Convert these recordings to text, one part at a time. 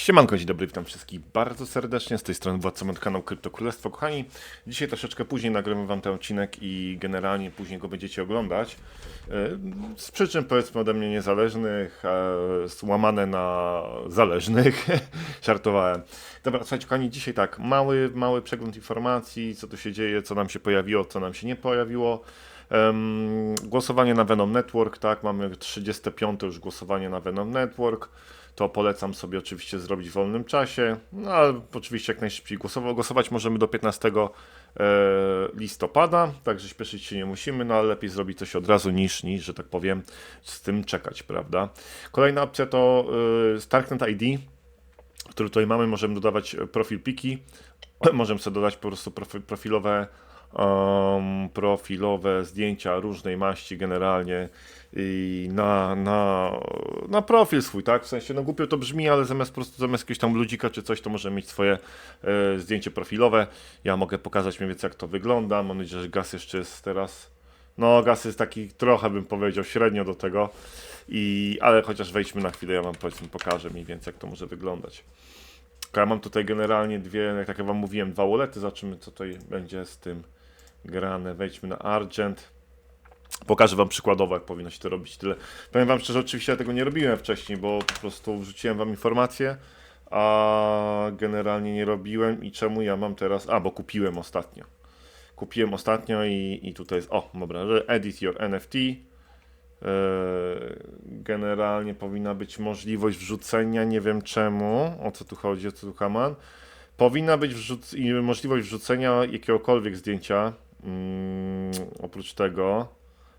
Siemanko, dzień dobry, witam wszystkich bardzo serdecznie. Z tej strony Władca Mod, kanał Krypto Królestwo. Kochani, dzisiaj troszeczkę później nagramy wam ten odcinek i generalnie później go będziecie oglądać. E, Z przyczyn powiedzmy ode mnie niezależnych, e, złamane na zależnych. Żartowałem. Dobra, słuchajcie, kochani, dzisiaj tak, mały, mały przegląd informacji, co tu się dzieje, co nam się pojawiło, co nam się nie pojawiło. Em, głosowanie na Venom Network, tak, mamy 35 już głosowanie na Venom Network. To polecam sobie oczywiście zrobić w wolnym czasie, no ale oczywiście jak najszybciej głosować. Głosować możemy do 15 e, listopada, także śpieszyć się nie musimy, no ale lepiej zrobić coś od razu niż, niż że tak powiem, z tym czekać, prawda? Kolejna opcja to e, Starknet ID, który tutaj mamy, możemy dodawać profil piki, możemy sobie dodać po prostu profi- profilowe um, profilowe zdjęcia różnej maści generalnie i na, na, na profil swój, tak? W sensie, no głupio to brzmi, ale zamiast po prostu zamiast jakiegoś tam ludzika czy coś, to możemy mieć swoje e, zdjęcie profilowe. Ja mogę pokazać mniej więcej jak to wygląda. Mam nadzieję, że gaz jeszcze jest teraz. No, gaz jest taki trochę bym powiedział średnio do tego. I, ale chociaż wejdźmy na chwilę, ja wam powiedzmy pokażę mniej więcej jak to może wyglądać. Ja mam tutaj generalnie dwie, jak tak jak wam mówiłem, dwa walety. Zobaczymy, co tutaj będzie z tym grane. Wejdźmy na Argent. Pokażę wam przykładowo, jak powinno się to robić. Tyle. Powiem wam szczerze, oczywiście ja tego nie robiłem wcześniej, bo po prostu wrzuciłem wam informacje, a generalnie nie robiłem. I czemu ja mam teraz? A, bo kupiłem ostatnio. Kupiłem ostatnio i, i tutaj jest, o, dobra, edit your NFT. Eee, Generalnie powinna być możliwość wrzucenia, nie wiem czemu, o co tu chodzi, o co tu kaman. Powinna być wrzuc- możliwość wrzucenia jakiegokolwiek zdjęcia. Mm, oprócz tego.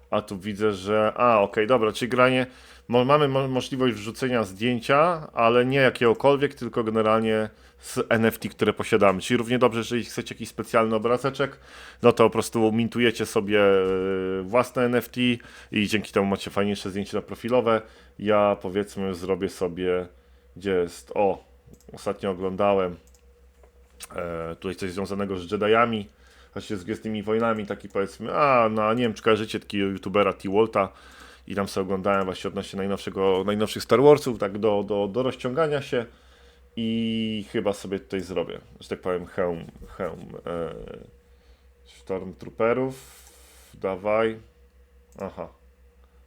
A tu widzę, że. A, okej, dobra, czyli granie. Mo- mamy mo- możliwość wrzucenia zdjęcia, ale nie jakiegokolwiek, tylko generalnie z NFT, które posiadamy. Czyli równie dobrze, jeżeli chcecie jakiś specjalny obrazeczek, no to po prostu mintujecie sobie e, własne NFT i dzięki temu macie fajniejsze zdjęcie na profilowe. Ja powiedzmy zrobię sobie. Gdzie jest? O, ostatnio oglądałem e, tutaj coś związanego z Jediami, właśnie z Gwiezdnymi Wojnami, taki powiedzmy, a no nie wiem, czy kojarzycie takiego youtubera T-Wolta? I tam sobie oglądałem właśnie odnośnie najnowszego, najnowszych Star Warsów, tak do, do, do rozciągania się. I chyba sobie tutaj zrobię, że tak powiem, hełm, hełm e, Stormtrooperów, dawaj, aha.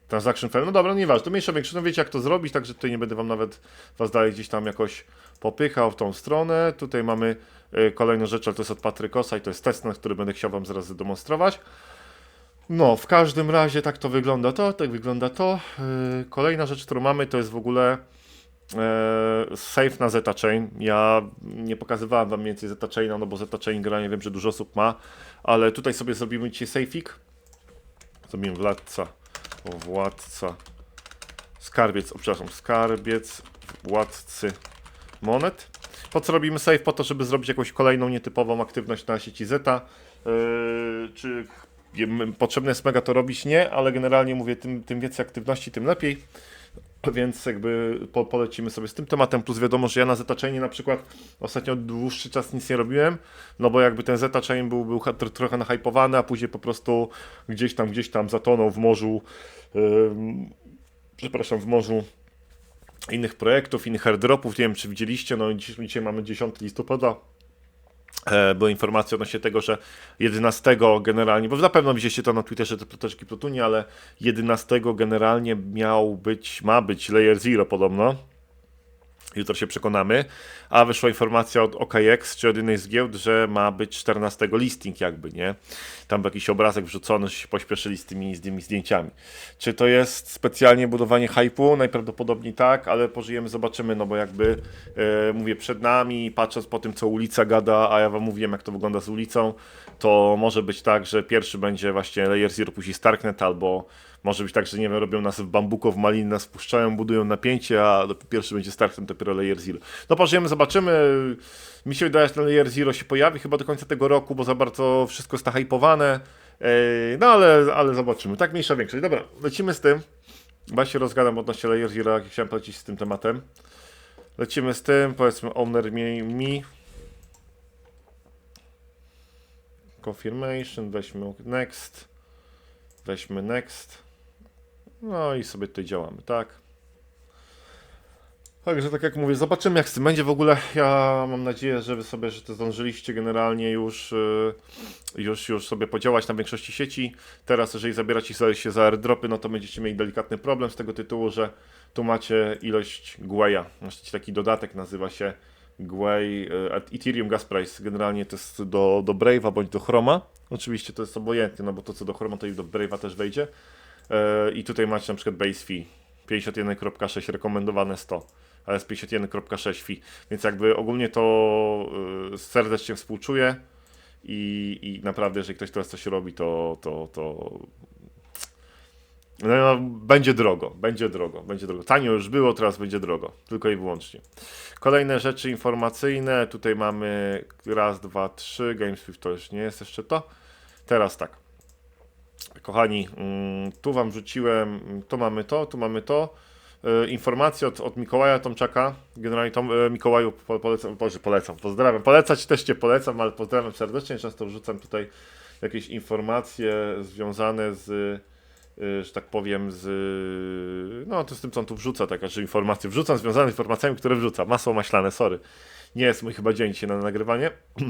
Transaction fail, no dobra, nieważne, to mniejsza większa, no wiecie jak to zrobić, także tutaj nie będę wam nawet was dalej gdzieś tam jakoś popychał w tą stronę. Tutaj mamy y, kolejną rzecz, ale to jest od Patrykosa i to jest test, na który będę chciał wam zaraz zademonstrować. No, w każdym razie tak to wygląda to, tak wygląda to. Yy, kolejna rzecz, którą mamy, to jest w ogóle e, safe na Zeta Chain. Ja nie pokazywałem wam więcej Zeta Chaina, no bo Zeta Chain gra, nie wiem, że dużo osób ma, ale tutaj sobie zrobimy dzisiaj safeik. Zrobimy władca, o, władca, skarbiec, o, przepraszam, skarbiec władcy monet. Po co robimy save? Po to, żeby zrobić jakąś kolejną nietypową aktywność na sieci Zeta. Yy, czy potrzebne jest mega to robić? Nie, ale generalnie mówię, tym, tym więcej aktywności, tym lepiej. Więc jakby po, polecimy sobie z tym tematem, plus wiadomo, że ja na Zeta na przykład ostatnio dłuższy czas nic nie robiłem, no bo jakby ten Zeta Chain był, był tro- trochę nahypowany, a później po prostu gdzieś tam, gdzieś tam zatonął w morzu, ym, przepraszam, w morzu innych projektów, innych airdropów. Nie wiem, czy widzieliście, no dziś, dzisiaj mamy 10 listopada. E, były informacje odnośnie tego, że 11 generalnie, bo na pewno widzieliście to na Twitterze, te ploteczki plotuni, ale 11 generalnie miał być, ma być Layer Zero podobno. Jutro się przekonamy. A wyszła informacja od OKX, czy od jednej z giełd, że ma być 14 listing jakby, nie? Tam był jakiś obrazek wrzucony, że się pośpieszyli z tymi, z tymi zdjęciami. Czy to jest specjalnie budowanie hypu? Najprawdopodobniej tak, ale pożyjemy, zobaczymy, no bo jakby e, mówię przed nami, patrząc po tym, co ulica gada, a ja wam mówiłem, jak to wygląda z ulicą, to może być tak, że pierwszy będzie właśnie Layer Zero, później Starknet, albo może być tak, że nie wiem, robią nas w bambuko, w maliny, nas wpuszczają, budują napięcie, a pierwszy będzie Starknet, dopiero Layer Zero. No pożyjemy, zobaczymy. Mi się wydaje, że ten Layer Zero się pojawi chyba do końca tego roku, bo za bardzo wszystko jest nahypowane. No ale, ale zobaczymy. Tak mniejsza większość. Dobra, lecimy z tym. Chyba się rozgadam odnośnie Layer Zero, jak chciałem polecić z tym tematem. Lecimy z tym, powiedzmy owner me, me. Confirmation, weźmy next. Weźmy next. No i sobie tutaj działamy, tak. Także tak jak mówię, zobaczymy jak z tym będzie w ogóle. Ja mam nadzieję, że wy sobie, że to zdążyliście generalnie już, y, już, już sobie podziałać na większości sieci. Teraz jeżeli zabieracie się za airdropy, no to będziecie mieli delikatny problem z tego tytułu, że tu macie ilość Gwei'a. Macie taki dodatek, nazywa się Gwei, y, Ethereum Gas Price. Generalnie to jest do, do Brave'a bądź do Chroma. Oczywiście to jest obojętnie, no bo to co do Chroma to i do Brave'a też wejdzie. I tutaj macie na przykład base fee 51.6, rekomendowane 100, ale jest 51.6 fee, więc jakby ogólnie to y, serdecznie współczuję i, i naprawdę jeżeli ktoś teraz coś robi, to, to, to no, no, będzie drogo, będzie drogo, będzie drogo. Tanio już było, teraz będzie drogo, tylko i wyłącznie. Kolejne rzeczy informacyjne, tutaj mamy raz, dwa, trzy, GameSwift to już nie jest jeszcze to. Teraz tak. Kochani, mm, tu wam wrzuciłem, mm, tu mamy to, tu mamy to. E, Informacje od, od Mikołaja Tomczaka. Generalnie Tom, e, Mikołaju po- polecam, Boże, polecam, pozdrawiam. Polecać też cię polecam, ale pozdrawiam serdecznie. Często wrzucam tutaj jakieś informacje związane z, e, że tak powiem, z. No, to z tym, co on tu wrzuca, taka, że informacje wrzucam związane z informacjami, które wrzuca. Masło maślane, sorry. Nie jest mój chyba dzień dzisiaj na nagrywanie.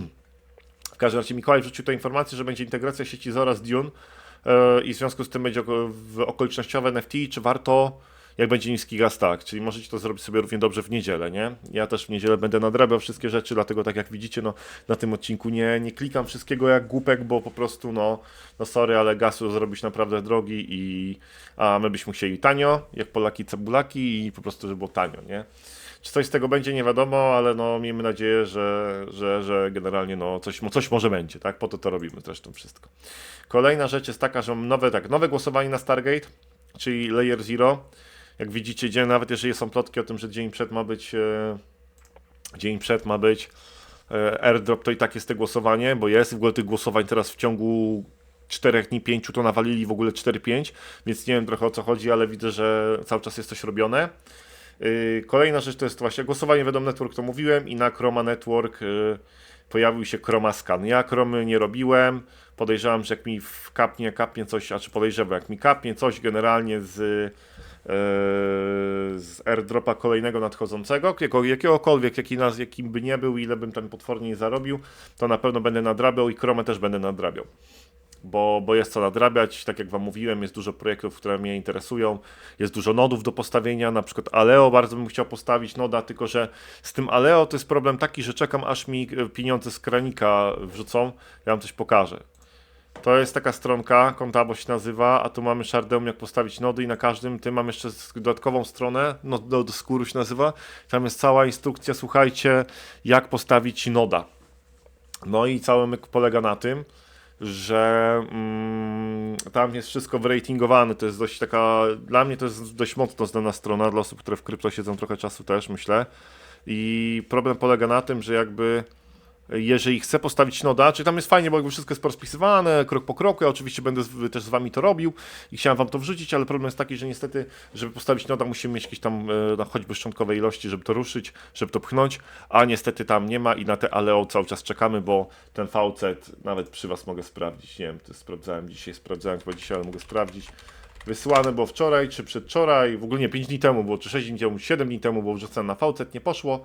W każdym razie Mikołaj wrzucił tę informację, że będzie integracja sieci Zora z Dune i w związku z tym będzie okolicznościowe NFT, czy warto, jak będzie niski gaz, tak, czyli możecie to zrobić sobie równie dobrze w niedzielę, nie? Ja też w niedzielę będę nadrabiał wszystkie rzeczy, dlatego tak jak widzicie, no na tym odcinku nie, nie klikam wszystkiego jak głupek, bo po prostu, no, no sorry, ale gasu zrobić naprawdę drogi i a my byśmy chcieli tanio, jak Polaki cebulaki i po prostu, żeby było tanio, nie? Czy coś z tego będzie, nie wiadomo, ale no miejmy nadzieję, że, że, że generalnie no coś, coś może będzie, tak? Po to to robimy zresztą wszystko. Kolejna rzecz jest taka, że nowe, tak, nowe głosowanie na Stargate, czyli Layer Zero. Jak widzicie, dzień, nawet jeżeli są plotki o tym, że dzień przed ma być e, dzień przed ma być e, airdrop, to i tak jest te głosowanie, bo jest w ogóle tych głosowań teraz w ciągu 4 dni, 5 to nawalili w ogóle 4-5, więc nie wiem trochę o co chodzi, ale widzę, że cały czas jest coś robione. Yy, Kolejna rzecz to jest właśnie głosowanie Vedom Network, to mówiłem, i na Chroma Network yy, pojawił się Chroma Scan. Ja Chromy nie robiłem, podejrzewam, że jak mi kapnie, kapnie coś, a czy podejrzewam, jak mi kapnie coś generalnie z, yy, z airdropa kolejnego nadchodzącego, jakiego, jakiegokolwiek, jaki nas, jakim by nie był, ile bym tam potwornie nie zarobił, to na pewno będę nadrabiał i Chromę też będę nadrabiał bo, bo jest co nadrabiać. Tak jak Wam mówiłem, jest dużo projektów, które mnie interesują. Jest dużo nodów do postawienia, na przykład Aleo bardzo bym chciał postawić noda, tylko że z tym Aleo to jest problem taki, że czekam aż mi e, pieniądze z kranika wrzucą. Ja Wam coś pokażę. To jest taka stronka, Contabo się nazywa, a tu mamy Shardeum, jak postawić nody i na każdym tym mam jeszcze dodatkową stronę, no do, do skóru się nazywa. Tam jest cała instrukcja, słuchajcie, jak postawić noda. No i cały myk polega na tym, że mm, tam jest wszystko wyratingowane. To jest dość taka. Dla mnie to jest dość mocno znana strona, dla osób, które w krypto siedzą trochę czasu też, myślę. I problem polega na tym, że jakby. Jeżeli chcę postawić noda, czy tam jest fajnie, bo jakby wszystko jest porozpisywane, krok po kroku, ja oczywiście będę z, też z wami to robił i chciałem wam to wrzucić, ale problem jest taki, że niestety, żeby postawić noda, musimy mieć jakieś tam e, no, choćby szczątkowe ilości, żeby to ruszyć, żeby to pchnąć, a niestety tam nie ma i na te Aleo cały czas czekamy, bo ten VC nawet przy was mogę sprawdzić, nie wiem, to sprawdzałem dzisiaj, sprawdzałem chyba dzisiaj, ale mogę sprawdzić. Wysłane było wczoraj, czy przedwczoraj, w ogóle nie, 5 dni temu było, czy 6 dni temu, 7 dni temu było wrzucone na VC, nie poszło.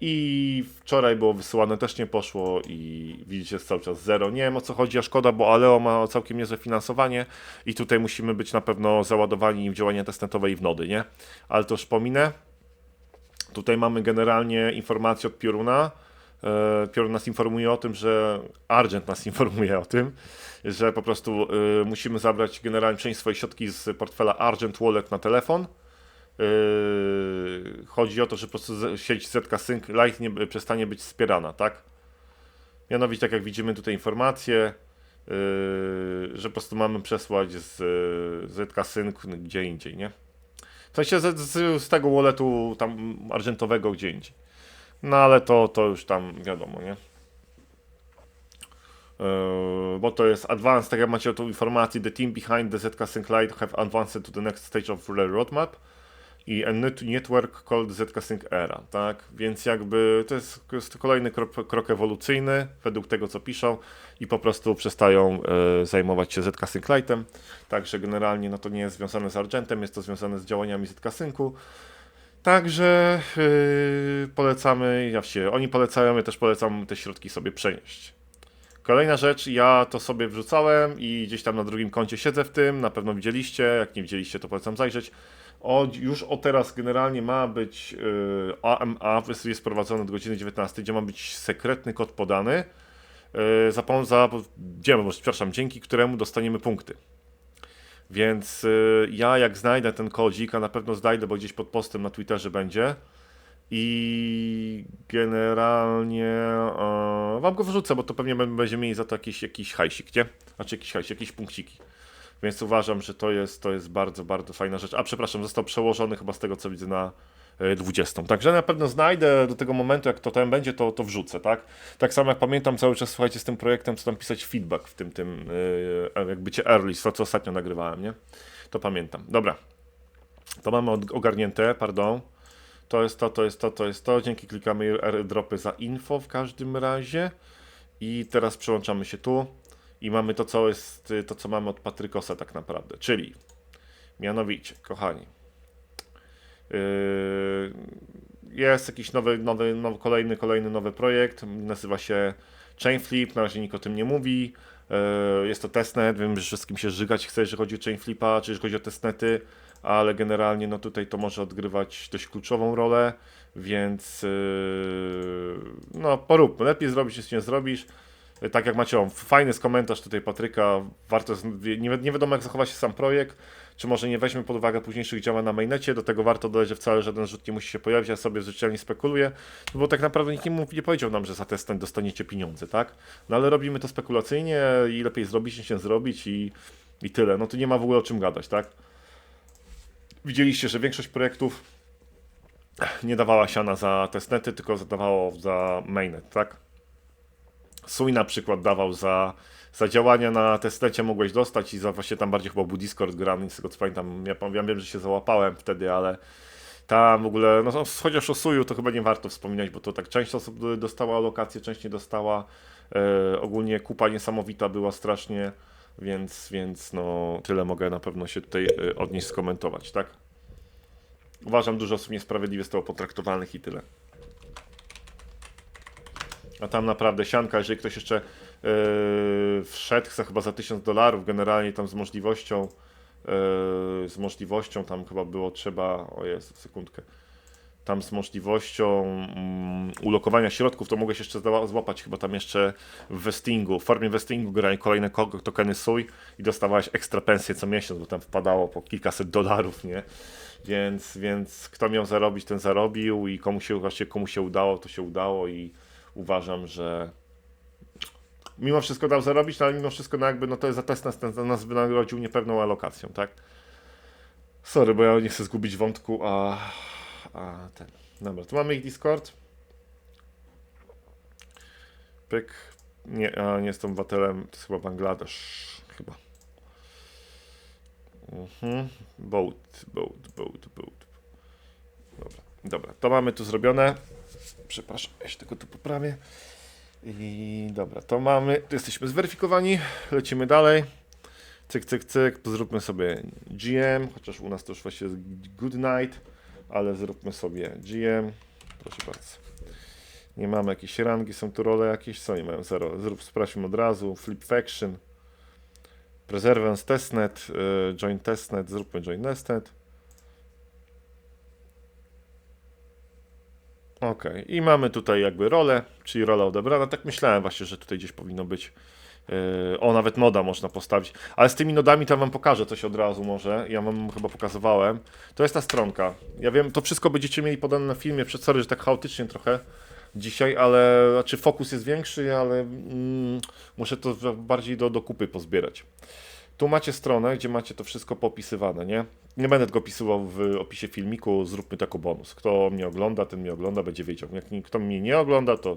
I wczoraj było wysyłane, też nie poszło i widzicie jest cały czas zero. Nie wiem o co chodzi, a szkoda, bo Aleo ma całkiem niezłe finansowanie i tutaj musimy być na pewno załadowani w działania testnetowe i w nody, nie? Ale to już pominę. Tutaj mamy generalnie informację od Pioruna. E, Piorun nas informuje o tym, że Argent nas informuje o tym, że po prostu e, musimy zabrać generalnie część swojej środki z portfela Argent Wallet na telefon. Yy, chodzi o to, że po prostu sieć ZK Sync Lite nie przestanie być wspierana, tak? Mianowicie, tak jak widzimy tutaj informacje, yy, że po prostu mamy przesłać z yy, ZK Sync gdzie indziej, nie? W sensie z, z, z tego walletu tam argentowego gdzie indziej. No ale to, to już tam wiadomo, nie? Yy, bo to jest advanced, tak jak macie tu informację, the team behind the ZK Sync Lite have advanced to the next stage of their roadmap i a net- network called Sync Era, tak? Więc jakby to jest, jest kolejny krok, krok ewolucyjny według tego, co piszą i po prostu przestają e, zajmować się Sync Lite'em, także generalnie no to nie jest związane z Argentem, jest to związane z działaniami Syncu Także yy, polecamy, ja się, oni polecają, ja też polecam te środki sobie przenieść. Kolejna rzecz, ja to sobie wrzucałem i gdzieś tam na drugim koncie siedzę w tym, na pewno widzieliście, jak nie widzieliście to polecam zajrzeć. O, już o teraz generalnie ma być yy, AMA, jest- prowadzone do godziny 19, gdzie ma być sekretny kod podany, yy, za, za przepraszam, dzięki któremu dostaniemy punkty. Więc y, ja jak znajdę ten kodzik, a na pewno znajdę, bo gdzieś pod postem na Twitterze będzie i generalnie e, wam go wrzucę, bo to pewnie bę- będzie mieli za to jakiś, jakiś hajsik, nie? Znaczy jakiś hajsik, jakieś punkciki. Więc uważam, że to jest, to jest bardzo, bardzo fajna rzecz. A przepraszam, został przełożony chyba z tego co widzę na e, 20. Także na pewno znajdę do tego momentu, jak to tam będzie, to, to wrzucę, tak? Tak samo jak pamiętam cały czas, słuchajcie, z tym projektem, co tam pisać feedback w tym, tym yy, jak bycie early, to co ostatnio nagrywałem, nie? To pamiętam. Dobra. To mamy ogarnięte, pardon. To jest to, to jest to, to jest to. Dzięki klikamy airdropy za info w każdym razie. I teraz przełączamy się tu i mamy to, co jest, y, to, co mamy od Patrykosa tak naprawdę. Czyli, mianowicie, kochani, yy, jest jakiś nowy, nowy, nowy, kolejny, kolejny nowy projekt. Nazywa się Chainflip. Na razie nikt o tym nie mówi. Yy, Jest to testnet. Wiem, że wszystkim się żygać chce, jeżeli chodzi o Chainflipa, czy jeżeli chodzi o testnety, ale generalnie no tutaj to może odgrywać dość kluczową rolę, więc yy, no poróbmy. Lepiej zrobić niż nie zrobisz. Yy, Tak jak macie, o, fajny jest komentarz tutaj Patryka. Warto, nie, nie wiadomo jak zachowa się sam projekt, czy może nie weźmie pod uwagę późniejszych działań na mainnecie. Do tego warto dodać, że wcale żaden rzut nie musi się pojawić, ja sobie zwyczajnie spekuluję, no bo tak naprawdę nikt nie, powiedział nam, że za testem dostaniecie pieniądze, tak? No ale robimy to spekulacyjnie i lepiej zrobić niż nie zrobić i, i tyle. No to nie ma w ogóle o czym gadać, tak? Widzieliście, że większość projektów nie dawała siana za testnety, tylko zadawało za mainnet, tak? Sui na przykład dawał za, za działania na testnecie mogłeś dostać i za właśnie tam bardziej chyba był Discord grany, z tego co pamiętam, ja, ja wiem, że się załapałem wtedy, ale tam w ogóle, no chociaż o Suju to chyba nie warto wspominać, bo to tak część osób dostała alokację, część nie dostała, e, ogólnie kupa niesamowita była strasznie, więc, więc no tyle mogę na pewno się tutaj e, odnieść, skomentować, tak? Uważam, dużo osób niesprawiedliwie zostało potraktowanych i tyle. A tam naprawdę sianka, jeżeli ktoś jeszcze yy, wszedł, chyba za 1000 dolarów, generalnie tam z możliwością, yy, z możliwością tam chyba było trzeba, o jest, sekundkę, tam z możliwością mm, ulokowania środków, to mogłeś jeszcze zła- złapać chyba tam jeszcze w vestingu, w formie vestingu grali kolejne ko- tokeny SUI i dostawałeś ekstra pensję co miesiąc, bo tam wpadało po kilkaset dolarów, nie? Więc, więc kto miał zarobić, ten zarobił i komu się, właśnie komu się udało, to się udało i uważam, że mimo wszystko dał zarobić, no ale mimo wszystko no jakby no to jest za test nas, nas wynagrodził niepewną alokacją, tak? Sorry, bo ja nie chcę zgubić wątku, a, a ten. Dobra, tu mamy ich Discord. Pyk. Nie, a nie jestem obywatelem, to jest chyba Bangladesz. Chyba. Mhm. Boat, boat, boat, boat. Dobra, dobra, to mamy tu zrobione. Przepraszam, ja się tylko tu poprawię. I dobra, to mamy. Jesteśmy zweryfikowani. Lecimy dalej. Cyk, cyk, cyk. Zróbmy sobie GM, chociaż u nas to już właśnie jest Good Night, ale zróbmy sobie GM. Proszę bardzo. Nie mamy jakieś rangi, są tu role jakieś, co nie mają? Zero. Zrób, sprawdźmy od razu. Flip Faction. Preservance Testnet, y, Join Testnet, zróbmy Join Testnet. Okej, i mamy tutaj jakby rolę, czyli rola odebrana. Tak myślałem właśnie, że tutaj gdzieś powinno być. Yy, o, nawet noda można postawić. Ale z tymi nodami to wam pokażę coś od razu może. Ja wam chyba pokazywałem. To jest ta stronka. Ja wiem, to wszystko będziecie mieli podane na filmie. Przed sorry, że tak chaotycznie trochę dzisiaj, ale znaczy fokus jest większy, ale mm, muszę to bardziej do, do kupy pozbierać. Tu macie stronę, gdzie macie to wszystko popisywane, nie? Nie będę tego opisywał w opisie filmiku, zróbmy tako bonus. Kto mnie ogląda, ten mnie ogląda, będzie wiedział. Jak kto mnie nie ogląda, to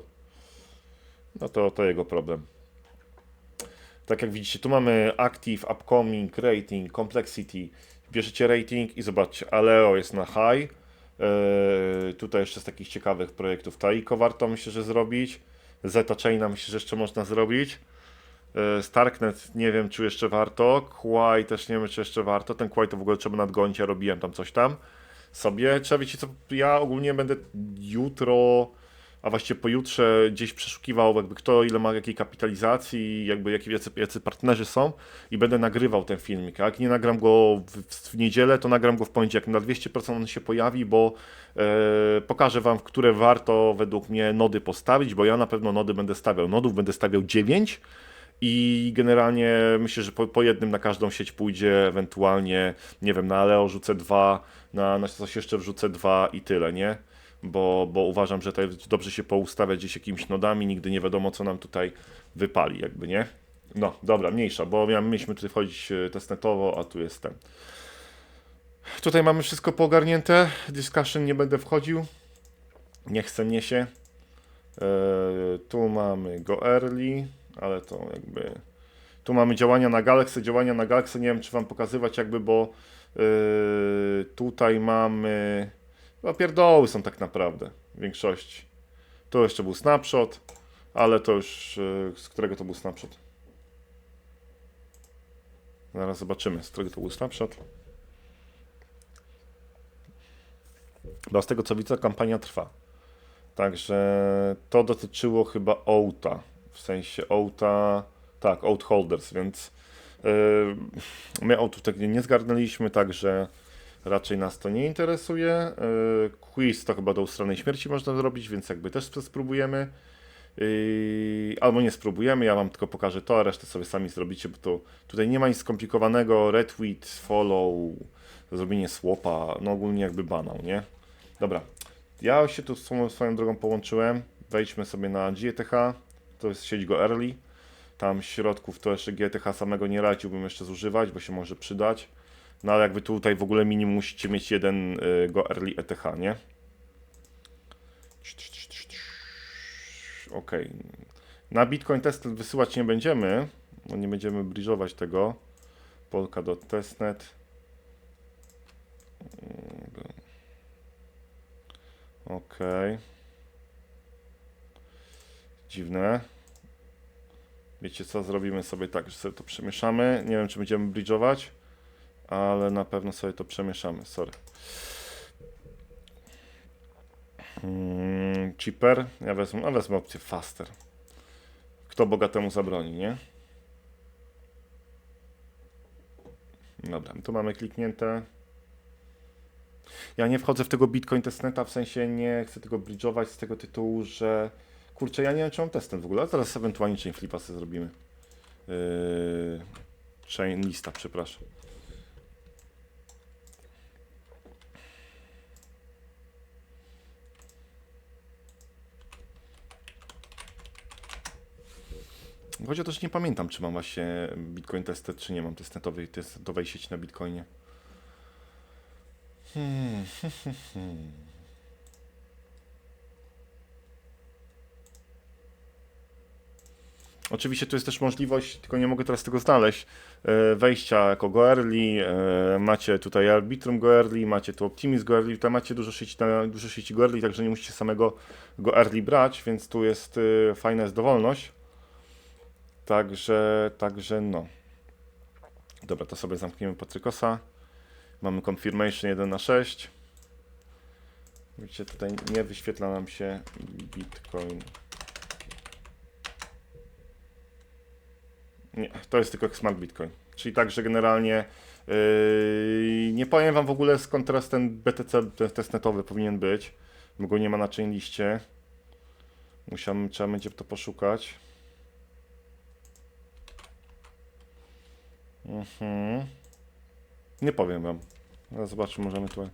no to, to jego problem. Tak jak widzicie, tu mamy Active, Upcoming, Rating, Complexity. Bierzecie rating i zobaczcie, Aleo jest na high. Yy, tutaj jeszcze z takich ciekawych projektów Taiko warto myślę, że zrobić. Zeta Chaina myślę, że jeszcze można zrobić. Yy, Starknet nie wiem, czy jeszcze warto. Quai też nie wiem, czy jeszcze warto. Ten Quai to w ogóle trzeba nadgonić, ja robiłem tam coś tam. sobie. Trzeba wiecie co, ja ogólnie będę jutro, a właściwie pojutrze gdzieś przeszukiwał jakby kto ile ma jakiej kapitalizacji, jakby jacy, jacy, jacy partnerzy są i będę nagrywał ten filmik. Jak nie nagram go w, w niedzielę, to nagram go w poniedziałek. Na 200% on się pojawi, bo e, pokażę wam, w które warto według mnie nody postawić, bo ja na pewno nody będę stawiał. Nodów będę stawiał 9 i generalnie myślę, że po, po jednym na każdą sieć pójdzie, ewentualnie, nie wiem, na Aleo rzucę dwa, na, na coś jeszcze wrzucę dwa i tyle, nie? Bo, bo uważam, że tutaj dobrze się poustawiać gdzieś jakimiś nodami, nigdy nie wiadomo, co nam tutaj wypali, jakby, nie? No, dobra, mniejsza, bo mieliśmy tutaj wchodzić e, testnetowo, a tu jest ten. Tutaj mamy wszystko poogarnięte, discussion nie będę wchodził, nie chce mnie się. Eee, tu mamy go early, ale to jakby. Tu mamy działania na Galaxy. Działania na Galaxy nie wiem, czy wam pokazywać, jakby, bo yy, tutaj mamy. No, pierdoły są tak naprawdę w większości. Tu jeszcze był snapshot, ale to już. Yy, z którego to był snapshot? Zaraz zobaczymy, z którego to był snapshot. Bo z tego co widzę, kampania trwa. Także to dotyczyło chyba Outa. W sensie Outa, tak, Out Holders, więc yy, my Outów tak nie zgarnęliśmy, także raczej nas to nie interesuje. Yy, quiz to chyba do ustranej śmierci można zrobić, więc jakby też spróbujemy. Yy, albo nie spróbujemy, ja wam tylko pokażę to, a resztę sobie sami zrobicie, bo to tutaj nie ma nic skomplikowanego. Retweet, follow, zrobienie słopa, no ogólnie jakby banał, nie? Dobra, ja się tu swoją, swoją drogą połączyłem. Wejdźmy sobie na GTH. To jest sieć go early. Tam środków to jeszcze GTH samego nie radziłbym jeszcze zużywać, bo się może przydać. No ale jakby tutaj w ogóle minimum musicie mieć jeden y, go early ETH, nie? Ok. Na Bitcoin test wysyłać nie będziemy. Nie będziemy bridge'ować tego. Polka.testnet. Okej. Dziwne. Wiecie co, zrobimy sobie tak, że sobie to przemieszamy. Nie wiem, czy będziemy bridge'ować, ale na pewno sobie to przemieszamy, sorry. Hmm, cheaper. Ja wezmę, a wezmę opcję faster. Kto bogatemu zabroni, nie? Dobra, tu mamy kliknięte. Ja nie wchodzę w tego Bitcoin testneta, w sensie nie chcę tego bridge'ować z tego tytułu, że kurczę, ja nie wiem, czy mam testem w ogóle, a zaraz ewentualnie chain flipa sobie zrobimy. Yy, chain lista, przepraszam. Chodzi o to, że nie pamiętam, czy mam właśnie Bitcoin testet, czy nie mam testnetowej, testnetowej sieci na Bitcoinie. Hmm. Oczywiście tu jest też możliwość, tylko nie mogę teraz tego znaleźć, e, wejścia jako Goerli, e, macie tutaj Arbitrum Goerli, macie tu Optimis Goerli, tutaj macie dużo sieci, dużo sieci Goerli, także nie musicie samego Goerli brać, więc tu jest e, fajna jest dowolność. Także, także no. Dobra, to sobie zamkniemy Patrykosa. Mamy confirmation 1 na 6. Widzicie, tutaj nie wyświetla nam się Bitcoin. Nie, to jest tylko Smart Bitcoin. Czyli tak, że generalnie yy, nie powiem wam w ogóle skąd teraz ten BTC te- testnetowy powinien być, bo go nie ma na liście. Musiałem, trzeba będzie to poszukać. Mhm. Nie powiem wam. Zobaczmy, możemy tu.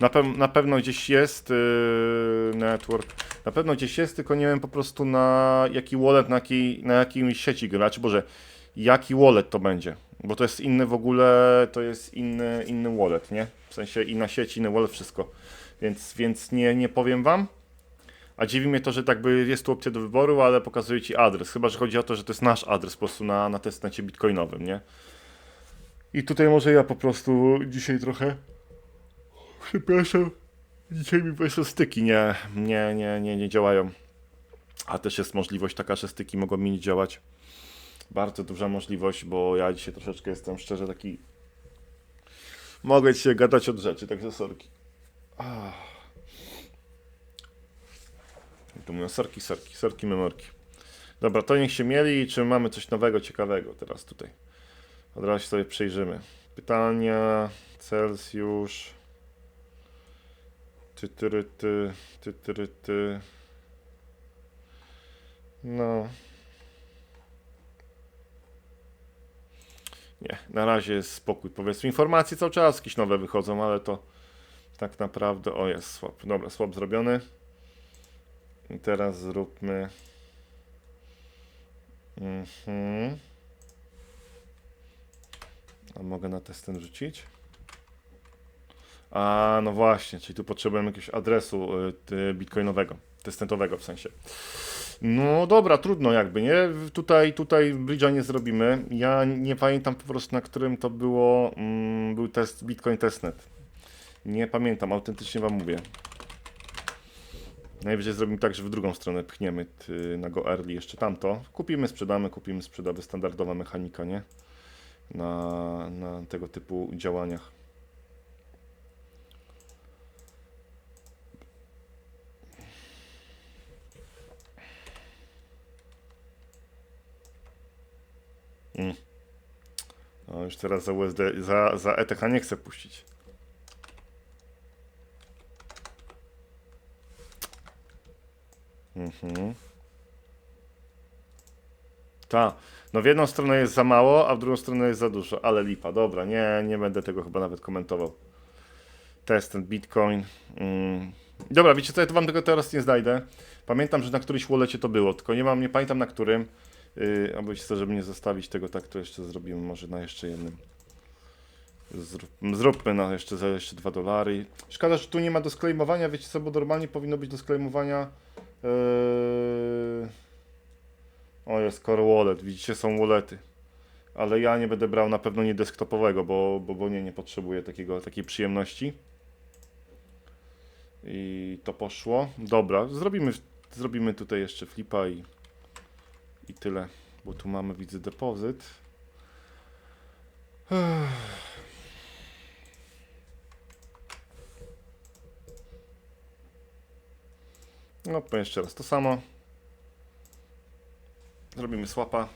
Na, pew- na pewno gdzieś jest yy, network. Na pewno gdzieś jest, tylko nie wiem po prostu na jaki wallet, na, jakiej, na jakimś sieci grać. Boże, jaki wallet to będzie. Bo to jest inny w ogóle, to jest inny, inny wallet, nie? W sensie i na sieci, inny wallet, wszystko. Więc, więc nie, nie powiem wam. A dziwi mnie to, że tak by jest tu opcja do wyboru, ale pokazuje ci adres. Chyba, że chodzi o to, że to jest nasz adres po prostu na, na testnecie bitcoinowym, nie? I tutaj może ja po prostu dzisiaj trochę. Przepraszam. Dzisiaj mi prostu styki nie, nie, nie, nie, nie działają. A też jest możliwość taka, że styki mogą mi nie działać. Bardzo duża możliwość, bo ja dzisiaj troszeczkę jestem szczerze taki. Mogę się gadać od rzeczy, także sorki. Ah. Tu mówią serki, serki, serki, memorki. Dobra, to niech się mieli. Czy mamy coś nowego, ciekawego teraz tutaj? Od razu sobie przejrzymy. Pytania, Celsjusz. Ty, ty, ry, ty, ty, ty, ry, ty. No. Nie, na razie jest spokój. Powiedzmy, informacje cały czas jakieś nowe wychodzą, ale to tak naprawdę. O, jest swap. Dobra, swap zrobiony. I teraz zróbmy. Mhm. A mogę na test ten rzucić? A, no właśnie, czyli tu potrzebujemy jakiegoś adresu y, ty, bitcoinowego, testnetowego w sensie. No dobra, trudno jakby, nie? Tutaj, tutaj bridge'a nie zrobimy. Ja nie pamiętam po prostu na którym to było, mm, był test Bitcoin Testnet. Nie pamiętam, autentycznie wam mówię. Najwyżej zrobimy tak, że w drugą stronę pchniemy ty, na go early jeszcze tamto. Kupimy, sprzedamy, kupimy, sprzedamy, standardowa mechanika, nie? Na, na tego typu działaniach. Mm. No teraz za USD, za, za ETH nie chcę puścić. Mhm. Ta. No w jedną stronę jest za mało, a w drugą stronę jest za dużo, ale lipa, dobra, nie, nie będę tego chyba nawet komentował. Test ten Bitcoin. Mm. Dobra, wiecie co, ja to wam tego teraz nie znajdę. Pamiętam, że na którymś wallecie to było, tylko nie mam, nie pamiętam na którym. Yy, wiecie co, żeby nie zostawić tego tak, to jeszcze zrobimy może na jeszcze jednym. Zrób, zróbmy na jeszcze za jeszcze 2 dolary. Szkoda, że tu nie ma do sklejmowania, wiecie co, bo normalnie powinno być do sklejmowania. Yy... O, jest Core Wallet, widzicie, są wallety. Ale ja nie będę brał na pewno nie desktopowego, bo, bo, bo nie, nie potrzebuję takiego, takiej przyjemności. I to poszło. Dobra, zrobimy, zrobimy tutaj jeszcze flipa i, i tyle. Bo tu mamy, widzę, depozyt. No, powiem jeszcze raz to samo. Zrobimy swapa.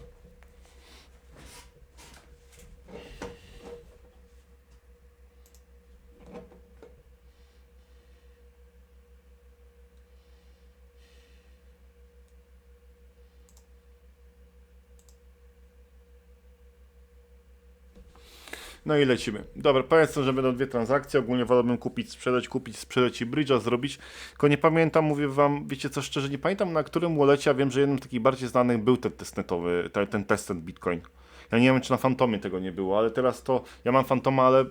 No i lecimy. Dobra, powiedzmy, że będą dwie transakcje. Ogólnie wolałbym kupić, sprzedać, kupić, sprzedać i bridge'a zrobić. Tylko nie pamiętam, mówię wam, wiecie co, szczerze, nie pamiętam na którym wallecie, a wiem, że jednym z takich bardziej znanych był ten testnetowy, ten, ten testnet Bitcoin. Ja nie wiem, czy na Fantomie tego nie było, ale teraz to, ja mam Fantoma, ale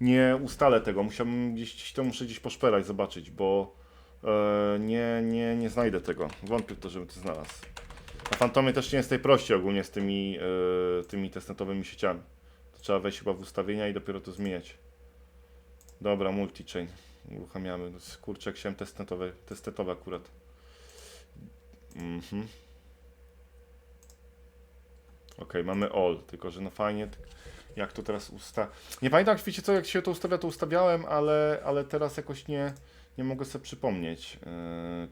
nie ustalę tego. Musiałbym gdzieś, gdzieś to muszę gdzieś poszperać, zobaczyć, bo e, nie, nie, nie znajdę tego. Wątpię w to, żebym to znalazł. Na Fantomie też nie jest najprościej ogólnie z tymi, e, tymi testnetowymi sieciami. Trzeba wejść chyba w ustawienia i dopiero to zmieniać. Dobra, multi-chain. Uruchamiamy. Kurczę, chciałem testnetowe, testnetowe akurat. Mhm. Okej, mamy all, tylko że no fajnie, tak jak to teraz usta... Nie pamiętam, wiecie co, jak się to ustawia, to ustawiałem, ale, ale teraz jakoś nie, nie mogę sobie przypomnieć.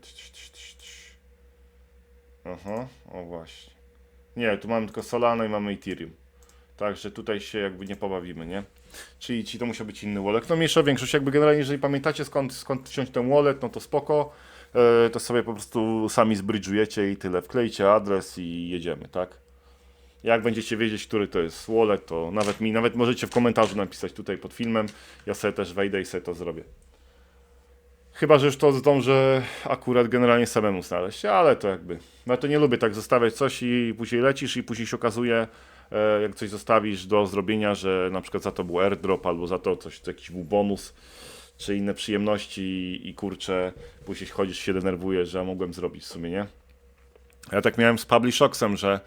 Tś. Aha, o właśnie. Nie, tu mamy tylko Solano i mamy Ethereum. Także tutaj się jakby nie pobawimy, nie? Czyli ci to musiał być inny wallet. No mniejsza większość, jakby generalnie, jeżeli pamiętacie skąd, skąd wziąć ten wallet, no to spoko. E, to sobie po prostu sami zbridżujecie i tyle. Wklejcie adres i jedziemy, tak? Jak będziecie wiedzieć, który to jest wallet, to nawet mi, nawet możecie w komentarzu napisać tutaj pod filmem. Ja sobie też wejdę i sobie to zrobię. Chyba, że już to zdążę akurat generalnie samemu znaleźć, ale to jakby. No to nie lubię tak zostawiać coś i później lecisz i później się okazuje, jak coś zostawisz do zrobienia, że na przykład za to był airdrop albo za to coś, jakiś był bonus czy inne przyjemności i, i kurczę, później chodzisz się denerwujesz, że mogłem zrobić w sumie, nie? Ja tak miałem z Publishocksem, że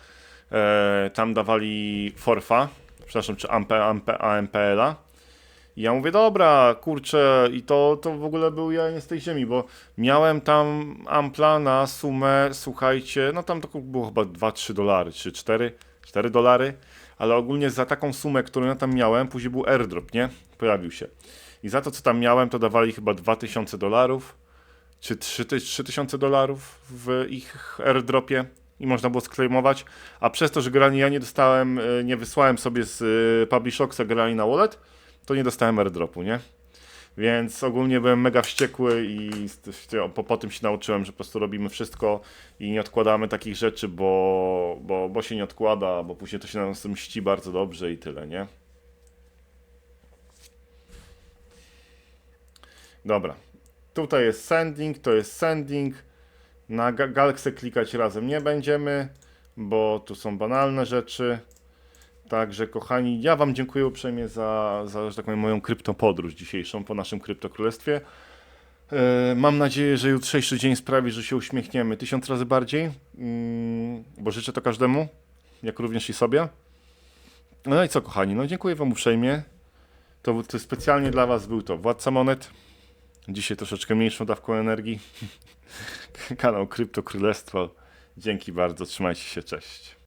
e, tam dawali forfa, przepraszam, czy AMP, AMP, AMPL-a. I ja mówię, dobra, kurczę, i to, to w ogóle był ja nie z tej ziemi, bo miałem tam ampla na sumę, słuchajcie, no tam to było chyba 2-3 dolary, czy 4, 4 dolary, ale ogólnie za taką sumę, którą ja tam miałem, później był airdrop, nie? Pojawił się. I za to, co tam miałem, to dawali chyba 2000 dolarów, czy 3000 dolarów w ich airdropie i można było sklejmować. A przez to, że grani ja nie dostałem, y, nie wysłałem sobie z y, Publishoxa grani na wallet, to nie dostałem airdropu, nie? Więc ogólnie byłem mega wściekły i po, po tym się nauczyłem, że po prostu robimy wszystko i nie odkładamy takich rzeczy, bo, bo, bo się nie odkłada, bo później to się na nas mści bardzo dobrze i tyle, nie? Dobra. Tutaj jest sending, to jest sending. Na ga- Galaxy klikać razem nie będziemy, bo tu są banalne rzeczy. Także kochani, ja Wam dziękuję uprzejmie za, za że tak powiem, moją kryptopodróż dzisiejszą po naszym kryptokrólestwie. E, Mam nadzieję, że jutrzejszy dzień sprawi, że się uśmiechniemy tysiąc razy bardziej, mm, bo życzę to każdemu, jak również i sobie. No i co, kochani, no dziękuję Wam uprzejmie. To, to specjalnie dla Was był to Władca Monet. Dzisiaj troszeczkę mniejszą dawką energii. Kanał Krypto Królestwo. Dzięki bardzo, trzymajcie się, cześć.